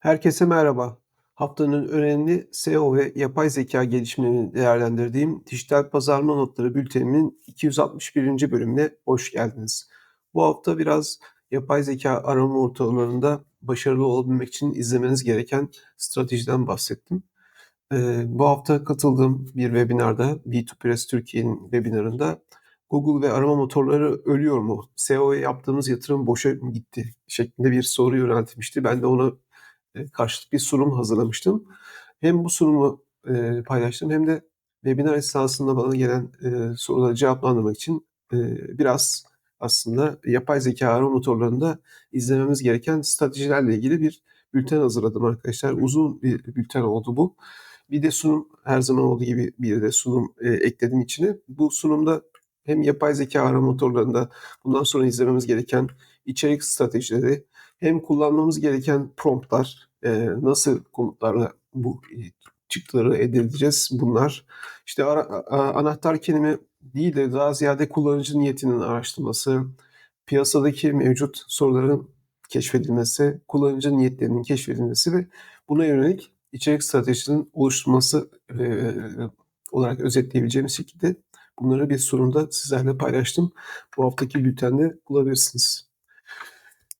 Herkese merhaba. Haftanın önemli SEO ve yapay zeka gelişmelerini değerlendirdiğim Dijital Pazarlama Notları bültenimin 261. bölümüne hoş geldiniz. Bu hafta biraz yapay zeka arama ortamlarında başarılı olabilmek için izlemeniz gereken stratejiden bahsettim. Ee, bu hafta katıldığım bir webinarda, B2Press Türkiye'nin webinarında Google ve arama motorları ölüyor mu? SEO'ya yaptığımız yatırım boşa mı gitti? şeklinde bir soru yöneltmişti. Ben de ona karşılık bir sunum hazırlamıştım. Hem bu sunumu e, paylaştım hem de webinar esnasında bana gelen e, soruları cevaplandırmak için e, biraz aslında yapay zeka arama motorlarında izlememiz gereken stratejilerle ilgili bir bülten hazırladım arkadaşlar. Uzun bir bülten oldu bu. Bir de sunum her zaman olduğu gibi bir de sunum e, ekledim içine. Bu sunumda hem yapay zeka arama motorlarında bundan sonra izlememiz gereken içerik stratejileri, hem kullanmamız gereken promptlar, e, nasıl komutlarla bu çıktıları elde edeceğiz bunlar. İşte ara, a, anahtar kelime değil de daha ziyade kullanıcı niyetinin araştırması, piyasadaki mevcut soruların keşfedilmesi, kullanıcı niyetlerinin keşfedilmesi ve buna yönelik içerik stratejisinin oluşturulması e, olarak özetleyebileceğimiz şekilde bunları bir sunumda sizlerle paylaştım. Bu haftaki bültende bulabilirsiniz.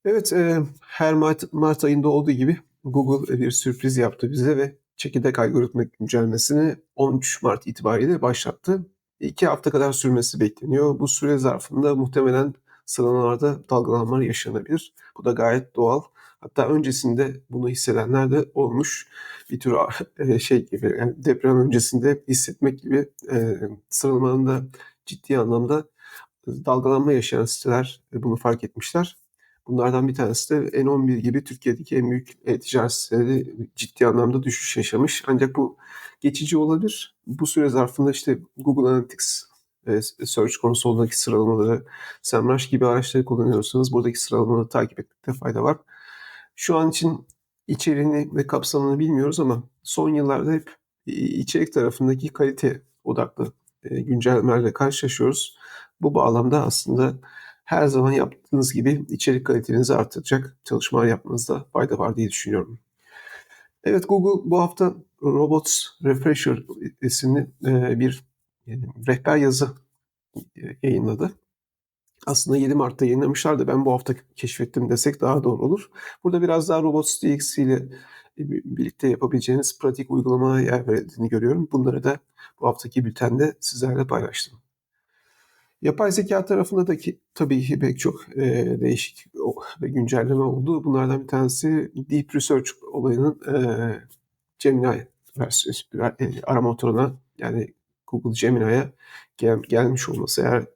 Evet, e, her Mart, Mart ayında olduğu gibi Google bir sürpriz yaptı bize ve çekirdek algoritma güncellemesini 13 Mart itibariyle başlattı. İki hafta kadar sürmesi bekleniyor. Bu süre zarfında muhtemelen sıralamalarda dalgalanmalar yaşanabilir. Bu da gayet doğal. Hatta öncesinde bunu hissedenler de olmuş. Bir tür e, şey gibi yani deprem öncesinde hissetmek gibi e, sıralamalarında ciddi anlamda dalgalanma yaşayan siteler bunu fark etmişler. Bunlardan bir tanesi de N11 gibi Türkiye'deki en büyük e-ticaret ciddi anlamda düşüş yaşamış. Ancak bu geçici olabilir. Bu süre zarfında işte Google Analytics e, Search Console'daki sıralamaları, SEMrush gibi araçları kullanıyorsanız buradaki sıralamaları takip etmekte fayda var. Şu an için içeriğini ve kapsamını bilmiyoruz ama son yıllarda hep içerik tarafındaki kalite odaklı e, güncellemelerle karşılaşıyoruz. Bu bağlamda aslında her zaman yaptığınız gibi içerik kalitenizi artıracak çalışmalar yapmanızda fayda var diye düşünüyorum. Evet Google bu hafta Robots Refresher isimli e, bir e, rehber yazı yayınladı. Aslında 7 Mart'ta yayınlamışlar da ben bu hafta keşfettim desek daha doğru olur. Burada biraz daha Robots DX ile birlikte yapabileceğiniz pratik uygulamalara yer verildiğini görüyorum. Bunları da bu haftaki bültende sizlerle paylaştım. Yapay zeka tarafında da ki, tabii ki pek çok e, değişik ve güncelleme oldu. Bunlardan bir tanesi Deep Research olayının e, Gemini versiyonu, e, arama motoruna yani Google Gemini'ye gel, gelmiş olması. Eğer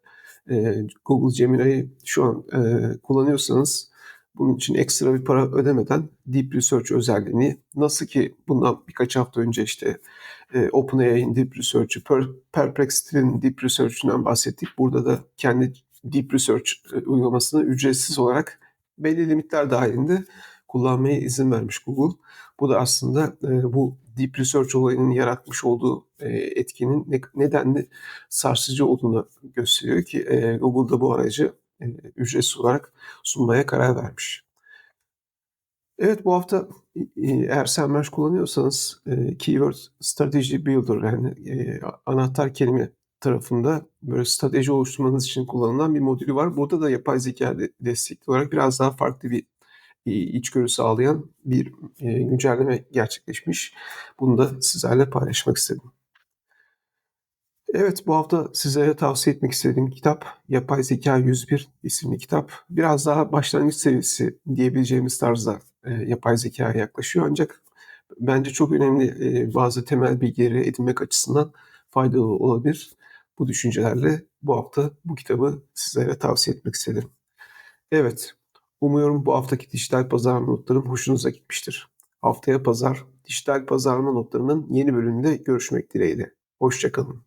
e, Google Gemini'yi şu an e, kullanıyorsanız bunun için ekstra bir para ödemeden Deep Research özelliğini nasıl ki bundan birkaç hafta önce işte e, OpenAI'nin Deep Research'ı, per, Perplexity'nin Deep Research'ından bahsettik. Burada da kendi Deep Research e, uygulamasını ücretsiz olarak belli limitler dahilinde kullanmaya izin vermiş Google. Bu da aslında e, bu Deep Research olayının yaratmış olduğu e, etkinin ne, nedenli sarsıcı olduğunu gösteriyor ki e, Google da bu aracı ücretsiz olarak sunmaya karar vermiş. Evet bu hafta eğer SEMrush kullanıyorsanız e, Keyword Strategy Builder yani e, anahtar kelime tarafında böyle strateji oluşturmanız için kullanılan bir modülü var. Burada da yapay zeka destekli olarak biraz daha farklı bir içgörü sağlayan bir güncelleme gerçekleşmiş. Bunu da sizlerle paylaşmak istedim. Evet bu hafta sizlere tavsiye etmek istediğim kitap Yapay Zeka 101 isimli kitap. Biraz daha başlangıç seviyesi diyebileceğimiz tarzda e, yapay zekaya yaklaşıyor ancak bence çok önemli e, bazı temel bilgileri edinmek açısından faydalı olabilir. Bu düşüncelerle bu hafta bu kitabı sizlere tavsiye etmek istedim. Evet, umuyorum bu haftaki dijital pazarlama notlarım hoşunuza gitmiştir. Haftaya pazar dijital pazarlama notlarının yeni bölümünde görüşmek dileğiyle. Hoşçakalın.